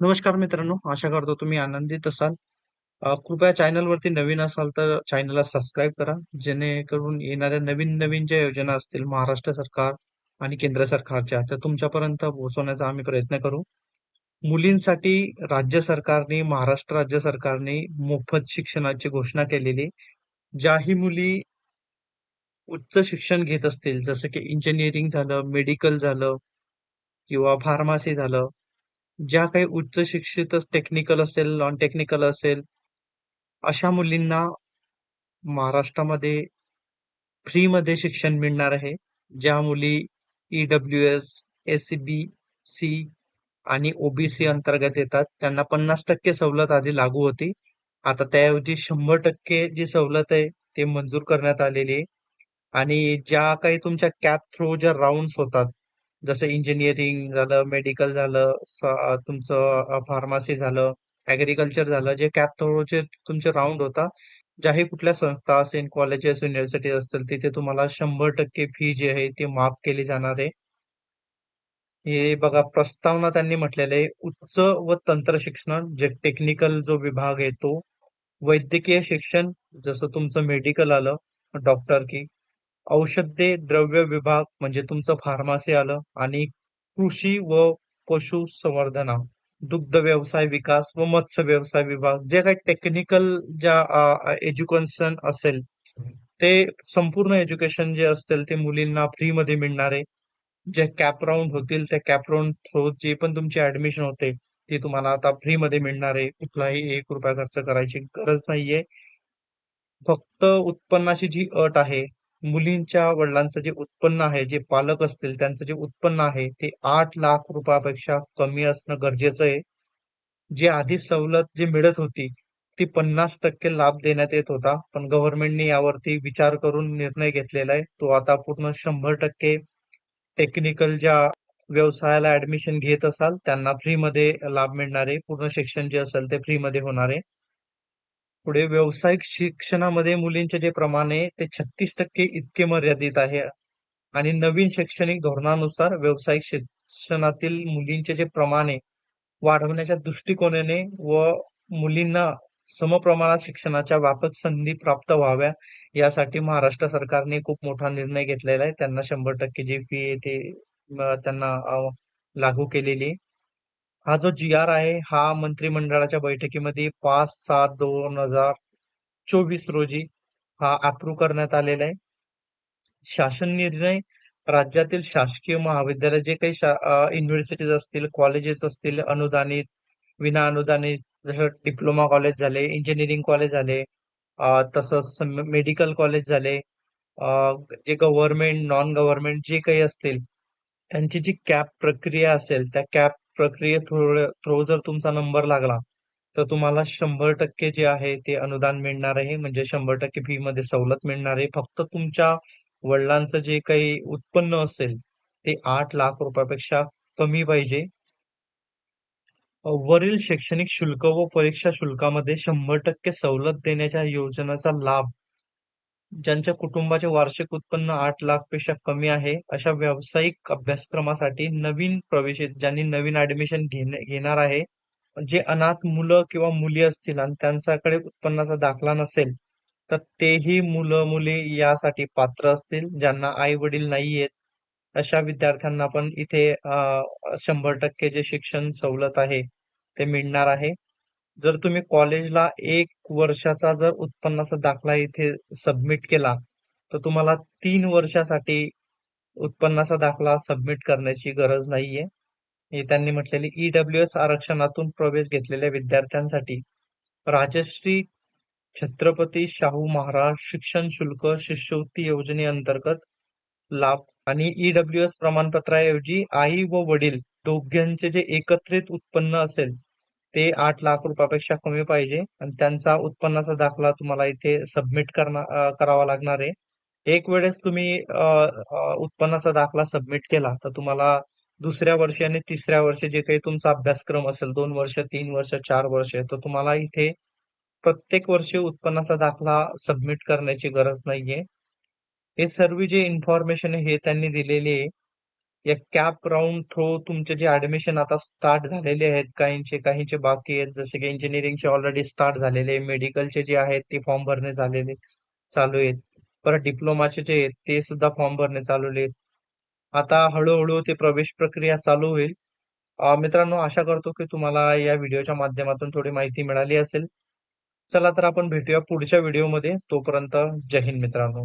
नमस्कार मित्रांनो, आशा करतो तुम्ही आनंदित असाल. कृपया चॅनलवरती नवीन असाल तर चॅनलला सबस्क्राईब करा, जेणेकरून येणाऱ्या नवीन-नवीन ज्या योजना असतील महाराष्ट्र सरकार आणि केंद्र सरकारच्या, त्या तुमच्यापर्यंत पोहोचवण्याचा आम्ही प्रयत्न करू. मुलींसाठी राज्य सरकारने, महाराष्ट्र राज्य सरकारने मोफत शिक्षणाची घोषणा केलेली. ज्याही मुली उच्च शिक्षण घेत असतील, जसं की इंजिनिअरिंग झालं, मेडिकल झालं किंवा फार्मसी झालं, ज्या काही उच्च शिक्षित टेक्निकल असेल, नॉन टेक्निकल असेल, अशा मुलींना महाराष्ट्रामध्ये फ्रीमध्ये शिक्षण मिळणार आहे. ज्या मुली ई-डब्ल्यू-एस, एस-सी-बी-सी आणि ओ-बी-सी अंतर्गत येतात, त्यांना पन्नास टक्के सवलत आधी लागू होती. आता त्याऐवजी शंभर टक्के जी सवलत आहे, ते मंजूर करण्यात आलेली आहे. आणि ज्या काही तुमच्या कॅप थ्रू ज्या राउंड्स होतात, जसं इंजिनिअरिंग झालं, मेडिकल झालं, स अ, तुमचं फार्मसी झालं, ॲग्रीकल्चर झालं, जे कॅप तुमचे राउंड होता ज्याही कुठल्या संस्था असेल, कॉलेजेस, युनिव्हर्सिटीज असतील, तिथे तुम्हाला शंभर टक्के फी जी आहे ती माफ केली जाणार आहे. हे बघा प्रस्तावना त्यांनी म्हटलेलं आहे, उच्च व तंत्र शिक्षण जे टेक्निकल जो विभाग आहे तो, वैद्यकीय शिक्षण जसं तुमचं मेडिकल आलं, डॉक्टर की, औषधे द्रव्य विभाग म्हणजे तुमचं फार्मासी आलं आणि कृषी व पशुसंवर्धन, दुग्ध व्यवसाय विकास व मत्स्य व्यवसाय विभाग जे काही टेक्निकल ज्या एज्युकेशन असेल ते संपूर्ण एज्युकेशन जे असतील ते मुलींना फ्री मध्ये जे कॅपराऊंड होतील त्या कॅपराऊंड थ्रू जे पण तुमची ऍडमिशन होते ती तुम्हाला आता फ्री मध्ये मिळणार. आहे कुठलाही एक रुपया खर्च करायची गरज नाहीये. फक्त उत्पन्नाची जी अट आहे मुलींच्या वडिलांचं जे उत्पन्न आहे जे पालक असतील त्यांचं जे उत्पन्न आहे ते आठ लाख रुपयापेक्षा कमी असणं गरजेचं आहे. जी आधी सवलत जी मिळत होती ती पन्नास टक्के लाभ देण्यात येत होता. पण गव्हर्नमेंटने यावरती विचार करून निर्णय घेतलेला आहे. तो आता पूर्ण शंभर टक्के टेक्निकल ज्या व्यवसायाला ऍडमिशन घेत असाल त्यांना फ्री मध्ये लाभ मिळणार आहे. पूर्ण शिक्षण जे असेल ते फ्री मध्ये होणार आहे. पुढे व्यावसायिक शिक्षणामध्ये मुलींचे जे प्रमाण आहे ते छत्तीस टक्के इतके मर्यादित आहे. आणि नवीन शैक्षणिक धोरणानुसार व्यावसायिक शिक्षणातील मुलींचे जे प्रमाण आहे वाढवण्याच्या दृष्टिकोनाने व मुलींना समप्रमाणात शिक्षणाच्या व्यापक संधी प्राप्त व्हाव्या यासाठी महाराष्ट्र सरकारने खूप मोठा निर्णय घेतलेला आहे. त्यांना शंभर टक्के जी फी आहे ते त्यांना लागू केलेली आहे. हा जो जी आर आहे हा मंत्रिमंडळाच्या बैठकीमध्ये पाच सात दोन हजार चोवीस रोजी हा अप्रूव्ह करण्यात आलेला आहे. शासन निर्णय राज्यातील शासकीय महाविद्यालय जे काही युनिव्हर्सिटीज असतील कॉलेजेस असतील अनुदानित विना अनुदानित जसं डिप्लोमा कॉलेज झाले इंजिनिअरिंग कॉलेज झाले तसंच मेडिकल कॉलेज झाले जे गव्हर्नमेंट नॉन गव्हर्नमेंट जे काही असतील त्यांची जी कॅप प्रक्रिया असेल त्या कॅप प्रक्रिये थ्रू जर तुमचा नंबर लागला तर तुम्हाला शंभर टक्के जे आहे ते अनुदान मिळणार आहे. म्हणजे शंभर टक्के फी मध्ये सवलत मिळणार आहे. फक्त तुमच्या वडिलांचं जे काही उत्पन्न असेल ते आठ लाख रुपयापेक्षा कमी पाहिजे. वरील शैक्षणिक शुल्क व परीक्षा शुल्कामध्ये शंभर टक्के सवलत देण्याच्या योजनेचा लाभ ज्यांच्या कुटुंबाचे वार्षिक उत्पन्न आठ लाखपेक्षा कमी आहे अशा व्यावसायिक अभ्यासक्रमासाठी नवीन प्रवेशित ज्यांनी नवीन ऍडमिशन घेणार आहे जे अनाथ मुलं किंवा मुली असतील आणि त्यांच्याकडे उत्पन्नाचा दाखला नसेल तर तेही मुलं मुली यासाठी पात्र असतील ज्यांना आई वडील नाहीयेत. अशा विद्यार्थ्यांना पण इथे शंभर टक्के जे शिक्षण सवलत आहे ते मिळणार आहे. जर तुम्ही कॉलेजला एक वर्षाचा जर उत्पन्नाचा दाखला इथे सबमिट केला तर तुम्हाला तीन वर्षासाठी उत्पन्नाचा दाखला सबमिट करण्याची गरज नाहीये. हे त्यांनी म्हटलेले ईडब्ल्यू एस आरक्षणातून प्रवेश घेतलेल्या विद्यार्थ्यांसाठी राजश्री छत्रपती शाहू महाराज शिक्षण शुल्क शिष्यवृत्ती योजनेअंतर्गत लाभ आणि ईडब्ल्यू एस प्रमाणपत्राऐवजी आई व वडील दोघांचे जे एकत्रित उत्पन्न असेल ते आठ लाख रुपयापेक्षा कमी पाहिजे. आणि त्यांचा उत्पन्नाचा दाखला तुम्हाला इथे सबमिट करणार करावा लागणार आहे. एक वेळेस तुम्ही उत्पन्नाचा दाखला सबमिट केला तर तुम्हाला दुसऱ्या वर्षी आणि तिसऱ्या वर्षी जे काही तुमचा अभ्यासक्रम असेल दोन वर्ष तीन वर्ष चार वर्ष तर तुम्हाला इथे प्रत्येक वर्षी उत्पन्नाचा दाखला सबमिट करण्याची गरज नाहीये. हे सर्व जे इन्फॉर्मेशन हे त्यांनी दिलेली आहे. या कॅप राऊंड थ्रू तुमचे जे ऍडमिशन आता स्टार्ट झालेले आहेत काहींचे काहींचे बाकी आहेत. जसे की इंजिनिअरिंगचे ऑलरेडी स्टार्ट झालेले मेडिकलचे जे आहेत ते फॉर्म भरणे झालेले चालू आहेत. परत डिप्लोमाचे जे आहेत ते सुद्धा फॉर्म भरणे चालू आहेत. आता हळूहळू ते प्रवेश प्रक्रिया चालू होईल. मित्रांनो आशा करतो की तुम्हाला या व्हिडिओच्या माध्यमातून थोडी माहिती मिळाली असेल. चला तर आपण भेटूया पुढच्या व्हिडिओमध्ये तोपर्यंत जय हिंद मित्रांनो.